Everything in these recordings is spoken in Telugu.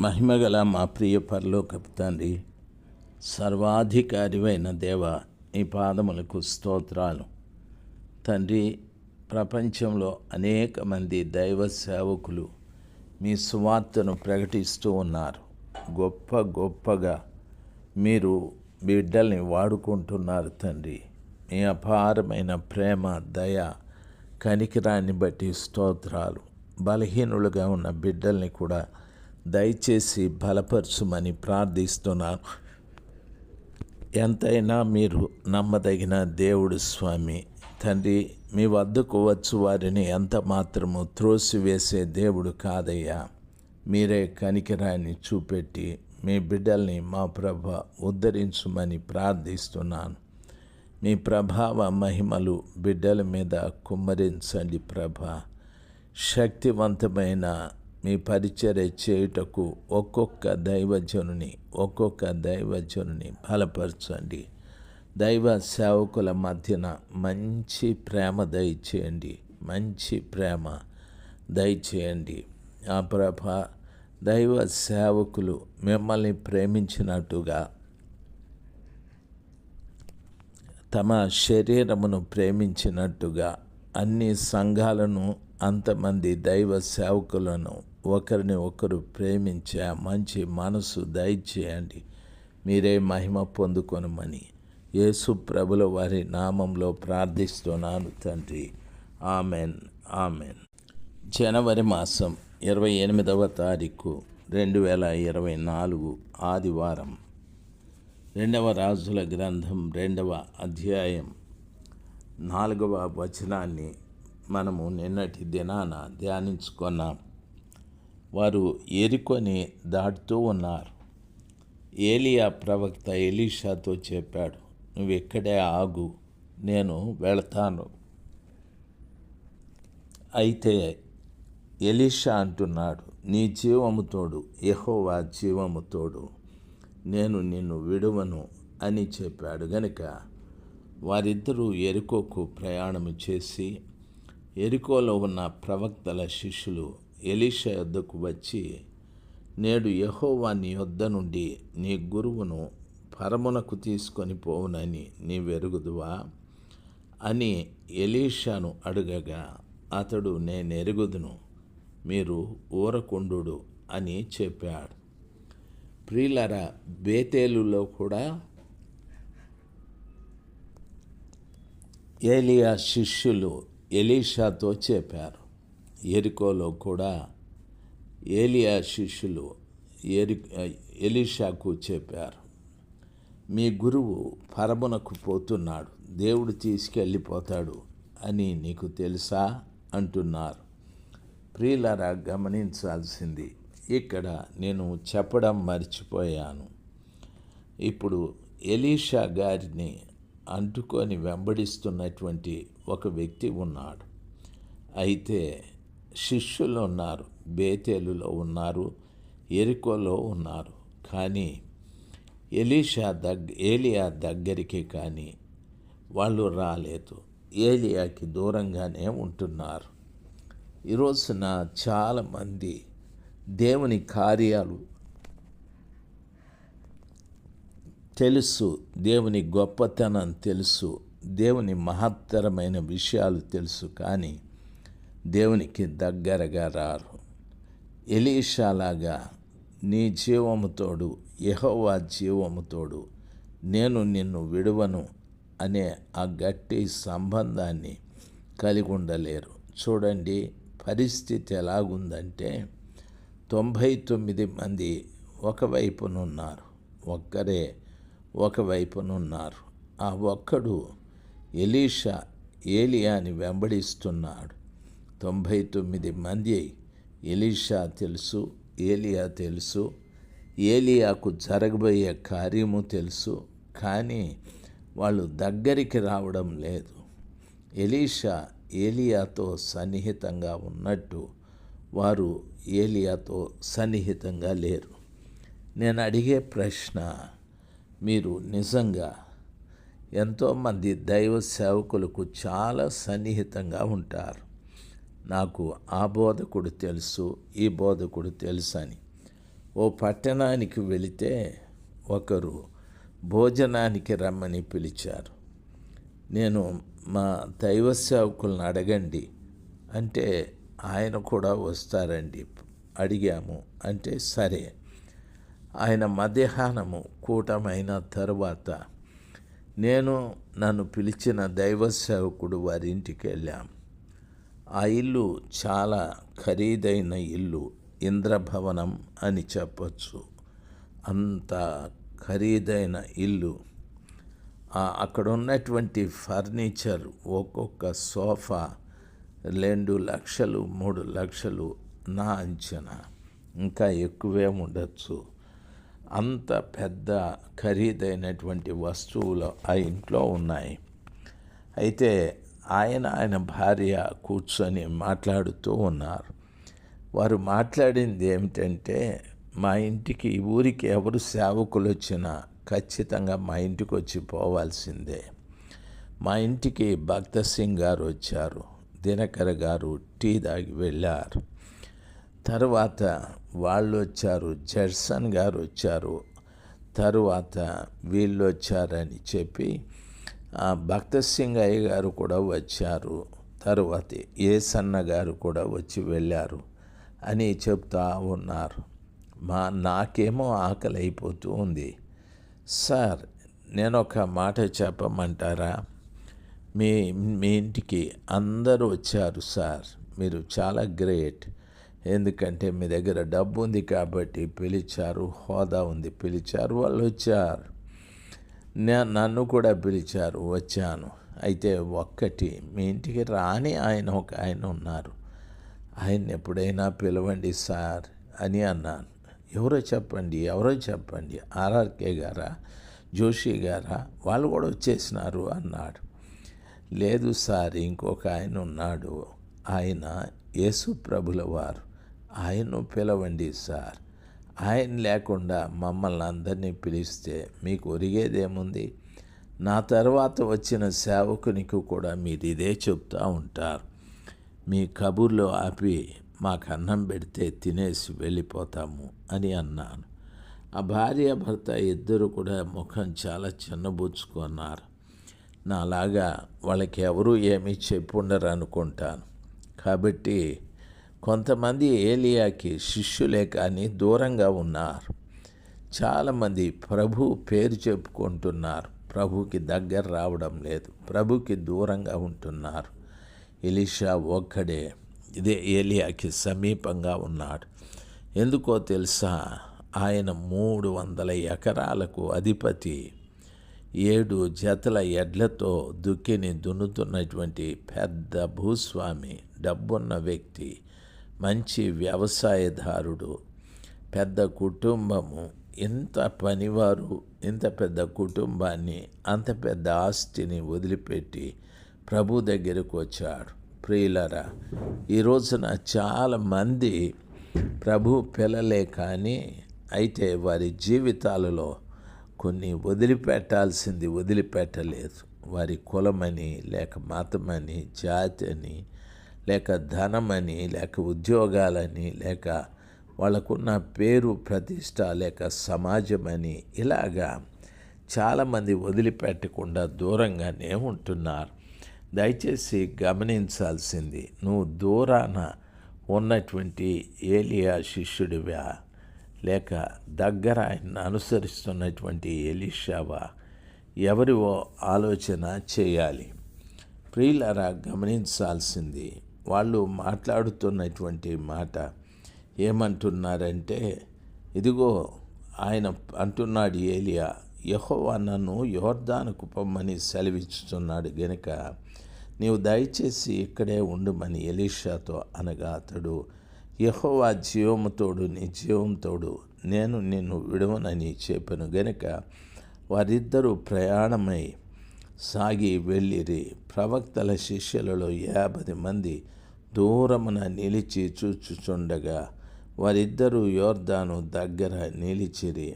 మహిమగల మా ప్రియ పరలోకపు తండ్రి సర్వాధికారివైన దేవ నీ పాదములకు స్తోత్రాలు. తండ్రి ప్రపంచంలో అనేక మంది దైవ సేవకులు మీ సువార్తను ప్రకటిస్తూ ఉన్నారు. గొప్ప గొప్పగా మీరు బిడ్డల్ని వాడుకుంటున్నారు తండ్రి. మీ అపారమైన ప్రేమ దయ కనికిరాన్ని బట్టి స్తోత్రాలు. బలహీనులుగా ఉన్న బిడ్డల్ని కూడా దయచేసి బలపరచుమని ప్రార్థిస్తున్నాను. ఎంతైనా మీరు నమ్మదగిన దేవుడు స్వామి. తండ్రి మీ వద్దకు వచ్చు వారిని ఎంత మాత్రము త్రోసివేసే దేవుడు కాదయ్యా. మీరే కనికిరాన్ని చూపెట్టి మీ బిడ్డల్ని మా ప్రభ ఉద్ధరించుమని ప్రార్థిస్తున్నాను. మీ ప్రభావ మహిమలు బిడ్డల మీద కుమ్మరించండి ప్రభ. శక్తివంతమైన మీ పరిచర్య చేయుటకు ఒక్కొక్క దైవజనుని ఒక్కొక్క దైవజనుని బలపరచండి. దైవ సేవకుల మధ్యన మంచి ప్రేమ దయచేయండి. మంచి ప్రేమ దయచేయండి. ఆ ప్రభ దైవ సేవకులు మిమ్మల్ని ప్రేమించినట్టుగా తమ శరీరమును ప్రేమించినట్టుగా అన్ని సంఘాలను అంతమంది దైవ సేవకులను ఒకరిని ఒకరు ప్రేమించే మంచి మనసు దయచేయండి. మీరే మహిమ పొందుకొనమని యేసు ప్రభుల వారి నామంలో ప్రార్థిస్తున్నాను తండ్రి. ఆమెన్. ఆమెన్. జనవరి మాసం ఇరవై ఎనిమిదవ తారీఖు రెండు వేల ఇరవై నాలుగు ఆదివారం. రెండవ రాజుల గ్రంథం రెండవ అధ్యాయం నాలుగవ వచనాన్ని మనము నిన్నటి దినాన ధ్యానించుకున్నాం. వారు ఏరుకొని దాటుతూ ఉన్నారు. ఏలియా ప్రవక్త ఎలీషాతో చెప్పాడు నువ్వు ఇక్కడే ఆగు నేను వెళతాను. అయితే ఎలీషా అంటున్నాడు నీ జీవముతోడు యహోవా జీవముతోడు నేను నిన్ను విడువను అని చెప్పాడు. గనుక వారిద్దరూ ఎరుకోకు ప్రయాణం చేసి ఎరుకోలో ఉన్న ప్రవక్తల శిష్యులు ఎలీషా యొద్దకు వచ్చి నేడు యహోవా నీ యొద్ద నుండి నీ గురువును పరమునకు తీసుకొని పోవునని నీ వెరుగుదువా అని ఎలీషాను అడుగగా అతడు నేను ఎరుగుదును మీరు ఊరకుండు అని చెప్పాడు. ప్రియులర బేతేలులో కూడా ఏలియా శిష్యులు ఎలీషాతో చెప్పారు. ఏరికోలో కూడా ఏలియా శిష్యులు ఏరి ఎలీషాకు చెప్పారు మీ గురువు పరమునకు పోతున్నాడు దేవుడు తీసుకెళ్ళిపోతాడు అని నీకు తెలుసా? అంటున్నారు. ప్రియులరా గమనించాల్సింది ఇక్కడ నేను చెప్పడం మర్చిపోయాను. ఇప్పుడు ఎలీషా గారిని అంటుకొని వెంబడిస్తున్నటువంటి ఒక వ్యక్తి ఉన్నాడు. అయితే శిష్యులు ఉన్నారు బేతేలులో ఉన్నారు ఎరుకోలో ఉన్నారు. కానీ ఎలీషా దగ్గ ఏలియా దగ్గరికి కానీ వాళ్ళు రాలేదు. ఏలియాకి దూరంగానే ఉంటున్నారు. ఈరోజున చాలామంది దేవుని కార్యాలు తెలుసు దేవుని గొప్పతనం తెలుసు దేవుని మహత్తరమైన విషయాలు తెలుసు కానీ దేవునికి దగ్గరగా రారు. ఎలీషాలాగా నీ జీవముతోడు యహోవా జీవముతోడు నేను నిన్ను విడువను అనే ఆ గట్టి సంబంధాన్ని కలిగి ఉండలేరు చూడండి పరిస్థితి ఎలాగుందంటే తొంభై తొమ్మిది మంది ఒకవైపునున్నారు. ఒక్కరే ఒకవైపునున్నారు. ఆ ఒక్కడు ఎలీషా ఏలియాని వెంబడిస్తున్నాడు. తొంభై తొమ్మిది మంది ఎలీషా తెలుసు ఏలియా తెలుసు ఏలియాకు జరగబోయే కార్యము తెలుసు కానీ వాళ్ళు దగ్గరికి రావడం లేదు. ఎలీషా ఏలియాతో సన్నిహితంగా ఉన్నట్టు వారు ఏలియాతో సన్నిహితంగా లేరు. నేను అడిగే ప్రశ్న మీరు నిజంగా ఎంతోమంది దైవ సేవకులకు చాలా సన్నిహితంగా ఉంటారు. నాకు ఆ బోధకుడు తెలుసు ఈ బోధకుడు తెలుసు అని ఓ పట్టణానికి వెళితే ఒకరు భోజనానికి రమ్మని పిలిచారు. నేను మా దైవ సేవకులను అడగండి. అంటే ఆయన కూడా వస్తారండి. అడిగాము అంటే సరే. ఆయన మధ్యాహ్నము కూటమైన తర్వాత నేను నన్ను పిలిచిన దైవ సేవకుడు వారి ఇంటికి ఆ ఇల్లు చాలా ఖరీదైన ఇల్లు ఇంద్రభవనం అని చెప్పచ్చు. అంత ఖరీదైన ఇల్లు. అక్కడ ఉన్నటువంటి ఫర్నిచర్ ఒక్కొక్క సోఫా రెండు లక్షలు మూడు లక్షలు నా అంచనా. ఇంకా ఎక్కువే ఉండొచ్చు. అంత పెద్ద ఖరీదైనటువంటి వస్తువులు ఆ ఇంట్లో ఉన్నాయి. అయితే ఆయన ఆయన భార్య కూర్చొని మాట్లాడుతూ ఉన్నారు. వారు మాట్లాడింది ఏమిటంటే మా ఇంటికి ఊరికి ఎవరు సేవకులు వచ్చినా ఖచ్చితంగా మా ఇంటికి వచ్చి పోవాల్సిందే. మా ఇంటికి భక్త సింగ్ గారు వచ్చారు. దినకర గారు టీ దాగి వెళ్ళారు. తర్వాత వాళ్ళు వచ్చారు జడ్సన్ గారు వచ్చారు తరువాత వీళ్ళు వచ్చారని చెప్పి భక్త సింగయ్య గారు కూడా వచ్చారు. తరువాత ఏసన్న గారు కూడా వచ్చి వెళ్ళారు అని చెప్తా ఉన్నారు. మా నాకేమో ఆకలి అయిపోతూ ఉంది. సార్ నేను ఒక మాట చెప్పమంటారా? మీ మీ ఇంటికి అందరూ వచ్చారు సార్. మీరు చాలా గ్రేట్. ఎందుకంటే మీ దగ్గర డబ్బు ఉంది కాబట్టి పిలిచారు హోదా ఉంది పిలిచారు వాళ్ళు వచ్చారు. నన్ను కూడా పిలిచారు వచ్చాను. అయితే ఒక్కటి మీ ఇంటికి రాని ఆయన ఒక ఆయన ఉన్నారు. ఆయన ఎప్పుడైనా పిలవండి సార్ అని అన్నాను. ఎవరో చెప్పండి ఎవరో చెప్పండి ఆర్ఆర్కే గారా జోషి గారా వాళ్ళు కూడా వచ్చేసినారు అన్నాడు. లేదు సార్ ఇంకొక ఆయన ఉన్నాడు. ఆయన యేసు ప్రభుల వారు ఆయన్ను పిలవండి సార్. ఆయన లేకుండా మమ్మల్ని అందరినీ పిలిస్తే మీకు ఒరిగేదేముంది? నా తర్వాత వచ్చిన సేవకునికి కూడా మీరు ఇదే చెప్తూ ఉంటారు. మీ కబుర్లో ఆపి మాకు అన్నం పెడితే తినేసి వెళ్ళిపోతాము అని అన్నాను. ఆ భార్య భర్త ఇద్దరు కూడా ముఖం చాలా చిన్నబుచ్చుకున్నారు. నాలాగా వాళ్ళకి ఎవరూ ఏమీ చెప్పుండరు అనుకుంటాను కాబట్టి కొంతమంది ఏలియాకి శిష్యులే కానీ దూరంగా ఉన్నారు. చాలామంది ప్రభు పేరు చెప్పుకుంటున్నారు. ప్రభుకి దగ్గర రావడం లేదు. ప్రభుకి దూరంగా ఉంటున్నారు. ఎలిషా ఒక్కడే. ఇదే ఏలియాకి సమీపంగా ఉన్నాడు. ఎందుకో తెలుసా? ఆయన మూడు వందల ఎకరాలకు అధిపతి. ఏడు జతల ఎడ్లతో దుక్కిని దున్నుతున్నటువంటి పెద్ద భూస్వామి డబ్బున్న వ్యక్తి. మంచి వ్యవసాయదారుడు పెద్ద కుటుంబము ఇంత పనివారు ఇంత పెద్ద కుటుంబాన్ని అంత పెద్ద ఆస్తిని వదిలిపెట్టి ప్రభు దగ్గరకు వచ్చాడు. ప్రియులరా ఈ రోజున చాలామంది ప్రభు పిల్లలే కానీ అయితే వారి జీవితాలలో కొన్ని వదిలిపెట్టాల్సింది వదిలిపెట్టలేదు. వారి కులమని లేక మతమని జాతి అని లేక ధనమని లేక ఉద్యోగాలని లేక వాళ్ళకున్న పేరు ప్రతిష్ట లేక సమాజమని ఇలాగా చాలామంది వదిలిపెట్టకుండా దూరంగానే ఉంటున్నారు. దయచేసి గమనించాల్సింది నువ్వు దూరాన ఉన్నటువంటి ఏలియా శిష్యుడివా? లేక దగ్గర ఆయన అనుసరిస్తున్నటువంటి ఎలిషావా ఎవరివో ఆలోచన చేయాలి. ప్రియులరా గమనించాల్సింది వాళ్ళు మాట్లాడుతున్నటువంటి మాట ఏమంటున్నారంటే ఇదిగో ఆయన అంటున్నాడు ఏలియా యహోవా నన్ను యోర్ధానుకు పొమ్మని సెలవిచ్చుతున్నాడు గనుక నీవు దయచేసి ఇక్కడే ఉండుమని ఎలీషాతో అనగా అతడు యహోవా జీవముతోడు నీ జీవంతోడు నేను నిన్ను విడవనని చెప్పాను గనుక వారిద్దరూ ప్రయాణమై సాగి వెళ్ళిరి. ప్రవక్తల శిష్యులలో యాభై మంది దూరమున నిలిచి చూచుచుండగా వారిద్దరూ యోర్దాను దగ్గర నిలిచిరి.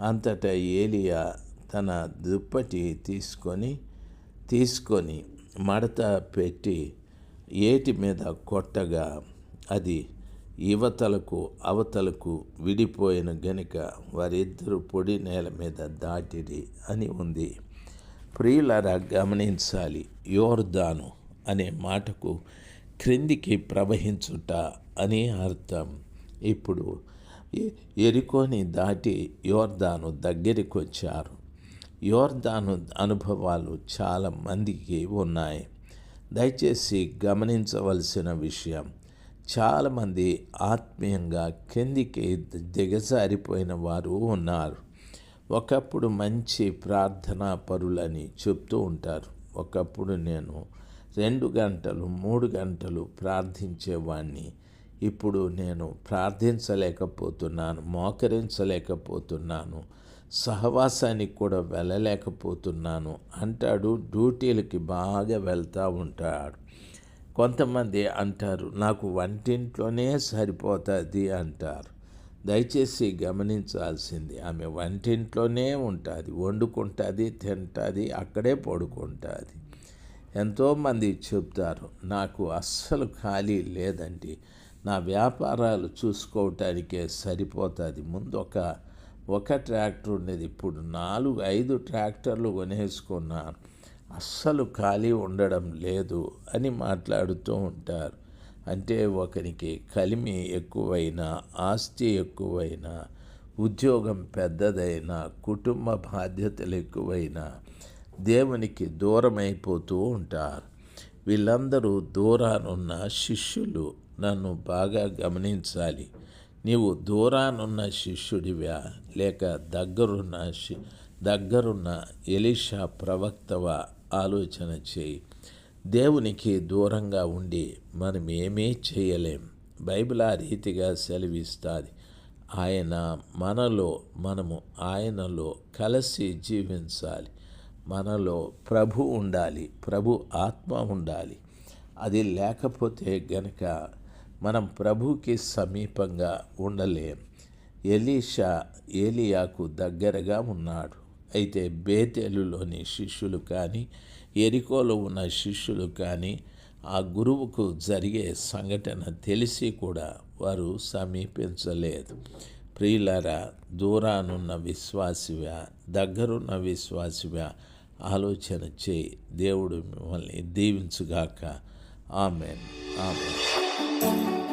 అంతటా ఏలియా తన దుప్పటి తీసుకొని తీసుకొని మడత పెట్టి ఏటి మీద కొట్టగా అది యువతలకు అవతలకు విడిపోయిన గనుక వారిద్దరు పొడి నేల మీద దాటిరి అని ఉంది. ప్రియులరా గమనించాలి. యోర్దాను అనే మాటకు క్రిందికి ప్రవహించుట అని అర్థం. ఇప్పుడు ఎరుకోని దాటి యోర్దాను దగ్గరికి వచ్చారు యోర్దాను అనుభవాలు చాలా మందికి ఉన్నాయి. దయచేసి గమనించవలసిన విషయం చాలామంది ఆత్మీయంగా కిందికి దిగజారిపోయిన వారు ఉన్నారు. ఒకప్పుడు మంచి ప్రార్థనా పరులని చెప్తూ ఉంటారు. ఒకప్పుడు నేను రెండు గంటలు మూడు గంటలు ప్రార్థించేవాణ్ణి. ఇప్పుడు నేను ప్రార్థించలేకపోతున్నాను మోకరించలేకపోతున్నాను సహవాసానికి కూడా వెళ్ళలేకపోతున్నాను అంటాడు. డ్యూటీలకి బాగా వెళ్తూ ఉంటాడు. కొంతమంది అంటారు నాకు వంటింట్లోనే సరిపోతుంది అంటారు. దయచేసి గమనించాల్సింది ఆమె వంటింట్లోనే ఉంటుంది వండుకుంటుంది తింటుంది అక్కడే పడుకుంటుంది. ఎంతోమంది చెప్తారు నాకు అస్సలు ఖాళీ లేదండి. నా వ్యాపారాలు చూసుకోవటానికే సరిపోతుంది. ముందు ఒక ఒక ట్రాక్టర్ ఉండేది. ఇప్పుడు నాలుగు ఐదు ట్రాక్టర్లు కొనేసుకున్నా అస్సలు ఖాళీ ఉండడం లేదు అని మాట్లాడుతూ ఉంటారు. అంటే ఒకరికి కలిమి ఎక్కువైనా ఆస్తి ఎక్కువైనా ఉద్యోగం పెద్దదైనా కుటుంబ బాధ్యతలు ఎక్కువైనా దేవునికి దూరమైపోతూ ఉంటారు. వీళ్ళందరూ దూరానున్న శిష్యులు నన్ను బాగా గమనించాలి. నీవు దూరానున్న శిష్యుడివా? లేక దగ్గరున్న శి దగ్గరున్న ఎలీషా ప్రవక్తవా? ఆలోచన చేయి. దేవునికి దూరంగా ఉండి మనం ఏమీ చేయలేం. బైబిల్ ఆ రీతిగా సెలవిస్తుంది. ఆయన మనలో మనము ఆయనలో కలిసి జీవించాలి. మనలో ప్రభు ఉండాలి ప్రభు ఆత్మ ఉండాలి. అది లేకపోతే గనక మనం ప్రభుకి సమీపంగా ఉండలేం. ఎలీషా ఏలియాకు దగ్గరగా ఉన్నాడు. అయితే బేతేలులోని శిష్యులు కానీ ఎరికోలో ఉన్న శిష్యులు కానీ ఆ గురువుకు జరిగే సంఘటన తెలిసి కూడా వారు సమీపించలేదు. ప్రియులారా దూరానున్న విశ్వాసివా దగ్గరున్న విశ్వాసివా ఆలోచన చేయి. దేవుడు మిమ్మల్ని దీవించుగాక. ఆమెన్. ఆమెన్.